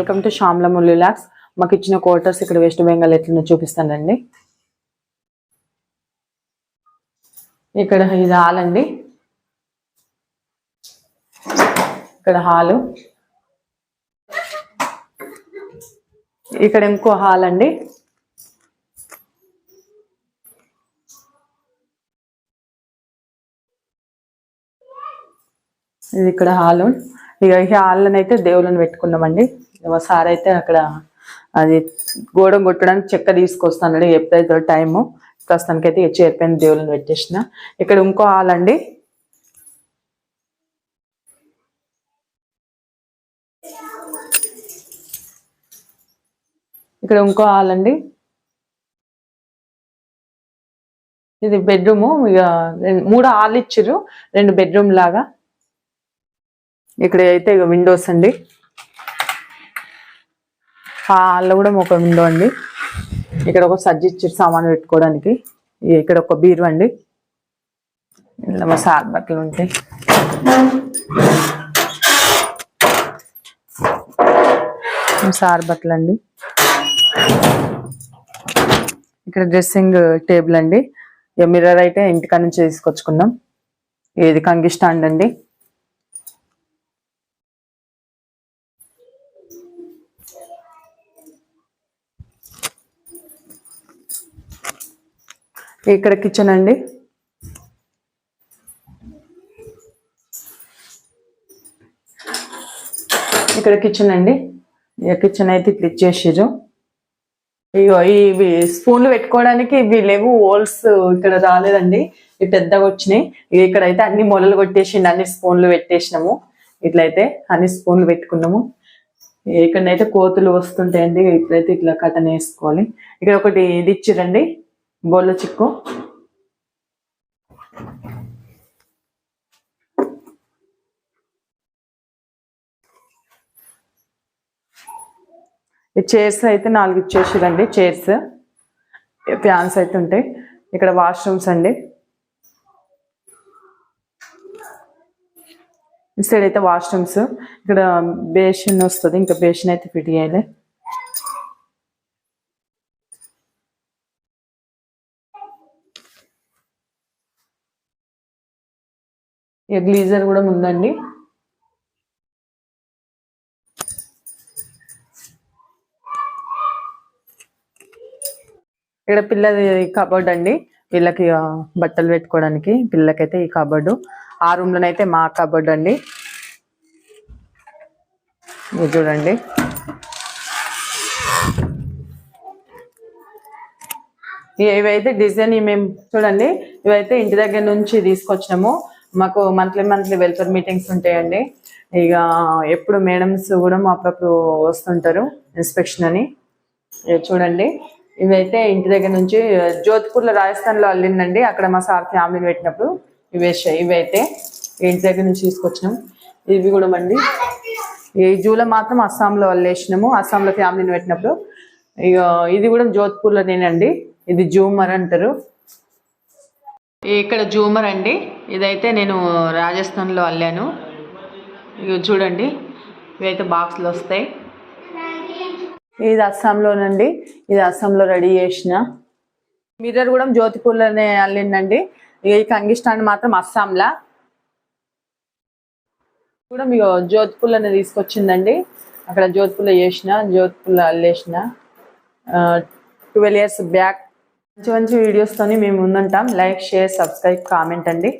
Welcome to Shyamala ముల్లిలాక్స్ మాకు ఇచ్చిన quarters ఇక్కడ వెస్ట్ బెంగాల్ ఎట్లా చూపిస్తానండి. ఇక్కడ ఇది హాల్ అండి. ఇక్కడ హాలు. ఇక్కడ ఇంకో హాల్ అండి. ఇది ఇక్కడ హాలు. ఇక ఈ హాల్లోనైతే అయితే దేవుళ్ళని పెట్టుకున్నామండి. సార్ అయితే అక్కడ అది గోడ కొట్టడానికి చెక్క తీసుకొస్తానండి ఎప్పుడైతే టైము. ప్రస్తుతానికైతే ఇక చేరిపోయిన దేవుళ్ళని పెట్టేసిన. ఇక్కడ ఇంకో హాల్ అండి. ఇక్కడ ఇంకో హాల్ అండి. ఇది బెడ్రూము. ఇక మూడు హాల్ ఇచ్చిర్రు. రెండు బెడ్రూమ్ లాగా. ఇక్కడ అయితే ఇక విండోస్ అండి. హాల్లో కూడా ఒక విండో అండి. ఇక్కడ ఒక సజ్జ ఇచ్చారు సామాన్ పెట్టుకోవడానికి. ఇక్కడ ఒక బీరు అండి. ఇలా మా సార్ బట్టలు ఉంటాయి సార్ బట్టలు అండి. ఇక్కడ డ్రెస్సింగ్ టేబుల్ అండి. మిర్రర్ అయితే ఇంటికాడ నుంచి తీసుకొచ్చుకున్నాం. ఇది కంగి స్టాండ్ అండి. ఇక్కడ కిచెన్ అండి. ఇక్కడ కిచెన్ అండి. కిచెన్ అయితే క్లిక్ ఇచ్చేసారు ఇగో ఇవి స్పూన్లు పెట్టుకోవడానికి ఇవి లేవు హోల్స్ ఇక్కడ రాలేదండి. ఇవి పెద్దగా వచ్చినాయి. ఇక ఇక్కడైతే అన్ని మొలలు కొట్టేసిండి అన్ని స్పూన్లు పెట్టేసినాము. ఇట్లయితే అన్ని స్పూన్లు పెట్టుకున్నాము. ఇక్కడనైతే కోతులు వస్తుంటాయండి. ఇప్పుడైతే ఇట్లా కటన్ వేసుకోవాలి ఇక్కడ ఒకటి ఇది ఇచ్చిరండి బోళ్ళ చిక్కు. చైర్స్ అయితే నాలుగు ఇచ్చేసిరండి చైర్స్. ఫ్యాన్స్ అయితే ఉంటాయి. ఇక్కడ వాష్రూమ్స్ అండి. ఇటు సైడ్ అయితే వాష్రూమ్స్. ఇక్కడ బేసిన్ వస్తుంది ఇంకా బేసిన్ అయితే ఫిట్ చేయాలి. ఇక గ్లీజర్ కూడా ఉందండి. ఇక్కడ పిల్లది కబోర్డ్ అండి. వీళ్ళకి బట్టలు పెట్టుకోవడానికి పిల్లకైతే ఈ కబోర్డు ఆ రూమ్ లోనైతే మా కబోర్డ్ అండి. చూడండి. ఇవైతే డిజైన్ మేము చూడండి. ఇవైతే ఇంటి దగ్గర నుంచి తీసుకొచ్చినాము. మాకు మంత్లీ మంత్లీ వెల్ఫేర్ మీటింగ్స్ ఉంటాయండి. ఇక ఎప్పుడు మేడమ్స్ కూడా మా అప్పుడప్పుడు వస్తుంటారు ఇన్స్పెక్షన్ అని. చూడండి. ఇవైతే ఇంటి దగ్గర నుంచి జోధ్పూర్లో రాజస్థాన్లో అల్లిందండి. అక్కడ మా సార్ ఫ్యామిలీని పెట్టినప్పుడు ఇవి ఇవైతే ఇంటి దగ్గర నుంచి తీసుకొచ్చినాం. ఇవి కూడా అండి ఈ జూలో మాత్రం అస్సాంలో అల్లేసినాము. అస్సాంలో ఫ్యామిలీని పెట్టినప్పుడు ఇక ఇది కూడా జోధ్పూర్లోనేనండి. ఇది జూమర్ అంటారు. ఇక్కడ జూమర్ అండి. ఇదైతే నేను రాజస్థాన్లో అల్లాను. ఇవి చూడండి. ఇవైతే బాక్స్లు వస్తాయి. ఇది అస్సాంలోనండి. ఇది అస్సాంలో రెడీ చేసిన. మిర్రర్ కూడా జ్యోతిపూర్లోనే అల్లిందండి. ఈ కంగి స్టాండ్ మాత్రం అస్సాంలా. కూడా మీకు జ్యోతిపూర్లోనే తీసుకొచ్చిందండి. అక్కడ జోధ్పూర్లో చేసిన జోధ్పూర్లో అల్లేసిన. ట్వెల్వ్ ఇయర్స్ బ్యాక్ మంచి మంచి వీడియోస్తోని మేము ముందుంటాం. లైక్ షేర్ సబ్స్క్రైబ్ కామెంట్ అండి.